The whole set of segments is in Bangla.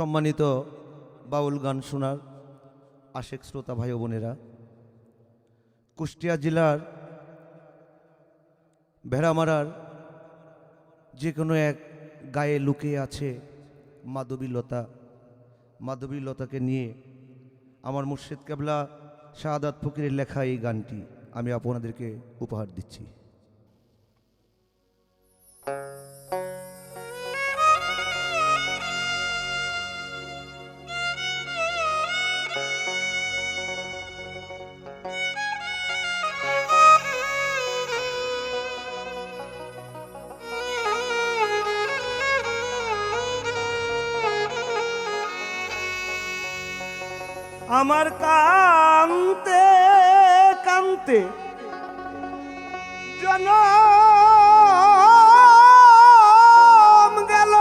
সম্মানিত বাউল গান শোনার আশেক শ্রোতা ভাই বোনেরা, কুষ্টিয়া জেলার ভেড়ামারার যে কোনো এক গায়ে লুকিয়ে আছে মাধবীলতা। মাধবীলতাকে নিয়ে আমার মুর্শিদ কেবলা শাহাদাত ফকিরের লেখা এই গানটি আমি আপনাদেরকে উপহার দিচ্ছি। আমার কান্তে কান্তে। জনম গেল।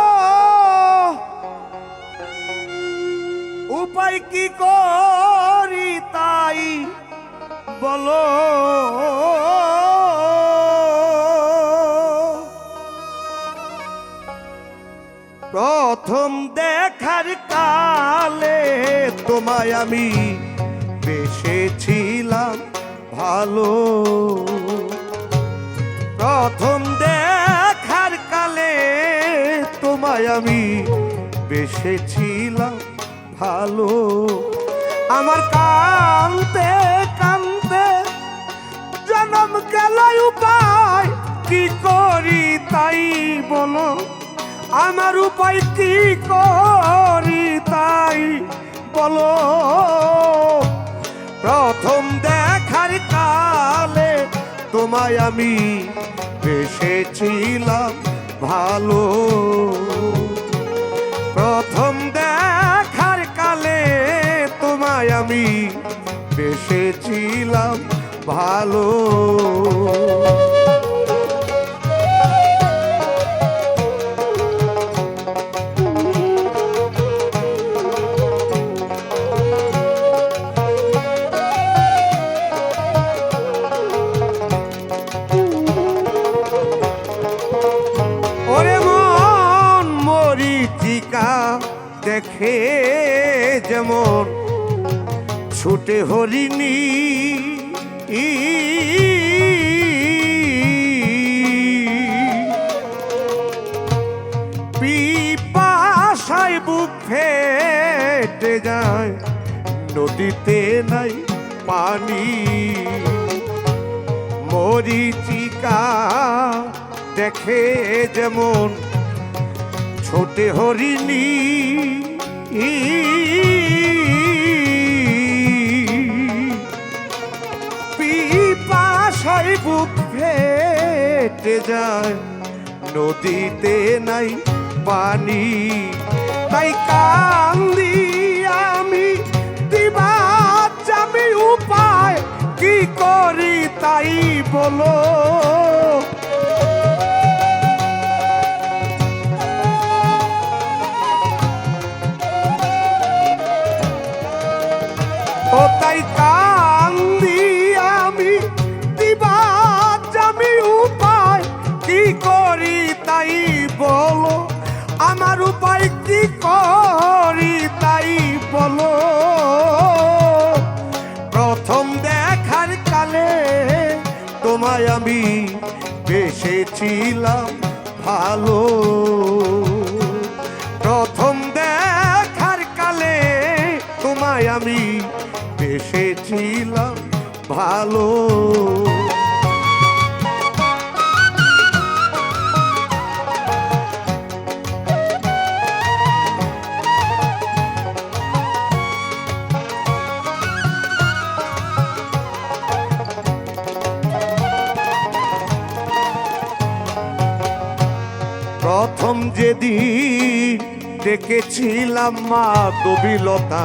উপায় কি করি তাই বলো। প্রথম দেখার কালে তোমায় আমি বেসেছিলাম ভালো। প্রথম দেখার কালে তোমায় আমি বেসেছিলাম ভালো। আমার কান্তে কান্তে জনম গেল উপায় কি করি তাই বলো? আমার উপায় কি করি তাই বলো, প্রথম দেখার কালে তোমায় আমি বেসেছিলাম ভালো। প্রথম দেখার কালে তোমায় আমি বেসেছিলাম ভালো। দেখে যেমন ছুটে হরিণী। পিপাসায় বুক ফেটে যায়, নদীতে নাই পানি। মরিচিকা দেখে যেমন ছোটে হরিণী। বুক নদীতে নাই পানি। তাই কান্দি আমি দিবা আমি উপায় কি করি তাই বলো। কান্দি আমি আমি উপায় কি করি তাই বলো। আমার উপায় কি করি তাই বলো। প্রথম দেখার কালে তোমায় আমি বেসেছিলাম ভালো। প্রথম দেখার কালে তোমায় আমি বেসেছিলাম ভালো। প্রথম যেদিন দেখেছিলাম মা দবিলতা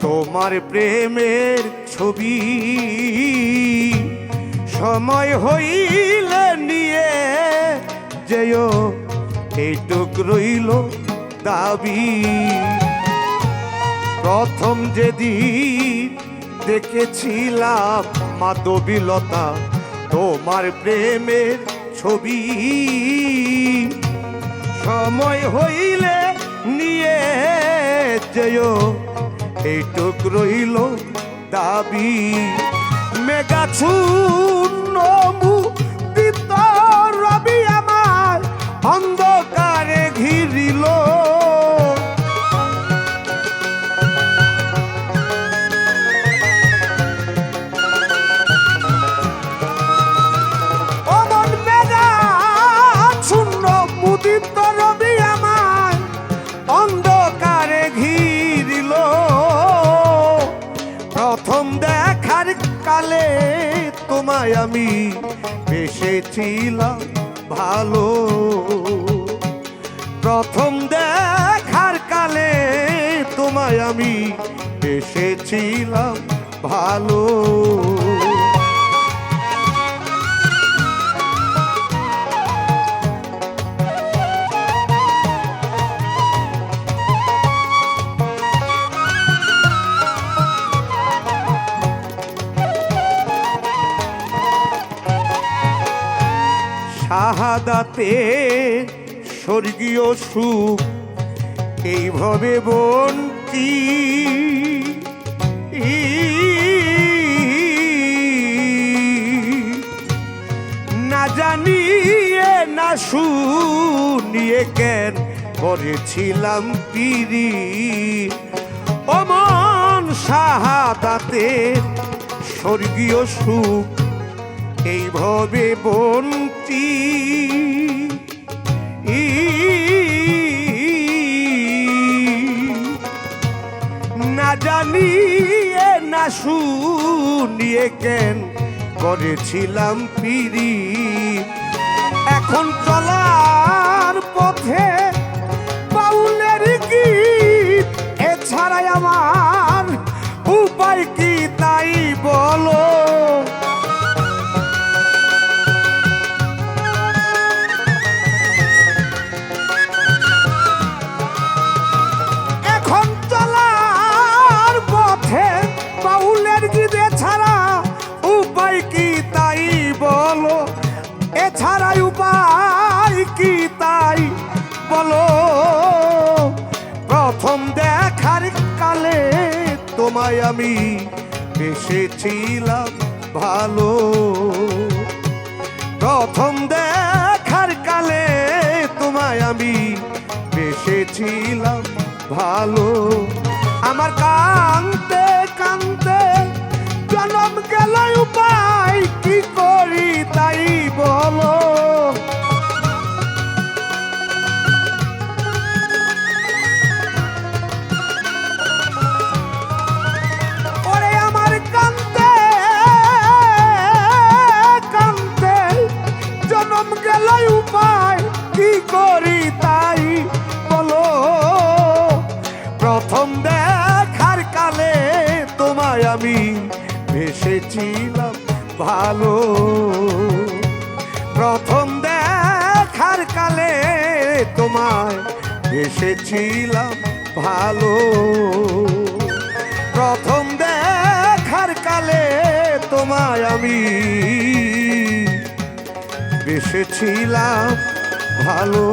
তোমার প্রেমের ছবি। সময় হইলে নিয়ে যেও, এইটুক রইল দাবি। প্রথম যেদিন দেখেছিলাম মাধবীলতা, তোমার প্রেমের ছবি। সময় হইলে নিয়ে যেও এইটুক রইল দাবি। মেগা নমু দিত রবি আমার অন্ধকারে তোমায় আমি বেসেছিলাম ভালো। প্রথম দেখার কালে তোমায় আমি বেসেছিলাম ভালো। শাহাদাতে স্বর্গীয় সুখ এইভাবে বন্তি না জানিয়ে, না শুনিয়ে কেন করেছিলাম পিরি। অমন শাহাদাতে স্বর্গীয় সুখ এইভাবে বন্তি না জানিয়ে, না শুনিয়ে কেন করেছিলাম পিরি এখন চলার পথে বাউলের গীত, এছাড়াই আমার উপায় কি তাই বলো? এছাড়াই উপায় কি তাই? বলো। প্রথম দেখার কালে তোমায় আমি বেসেছিলাম ভালো। প্রথম দেখার কালে তোমায় আমি বেসেছিলাম ভালো। আমার কানতে কানতে জনম গেল উপায় বলো উপায় কি করি তাই বলো? প্রথম দেখার কালে তোমায় আমি ভেসেছিলাম ভালো। তোমায় এসেছিলাম ভালো। প্রথম দেখার কালে তোমায় আমি বেসেছিলাম ভালো।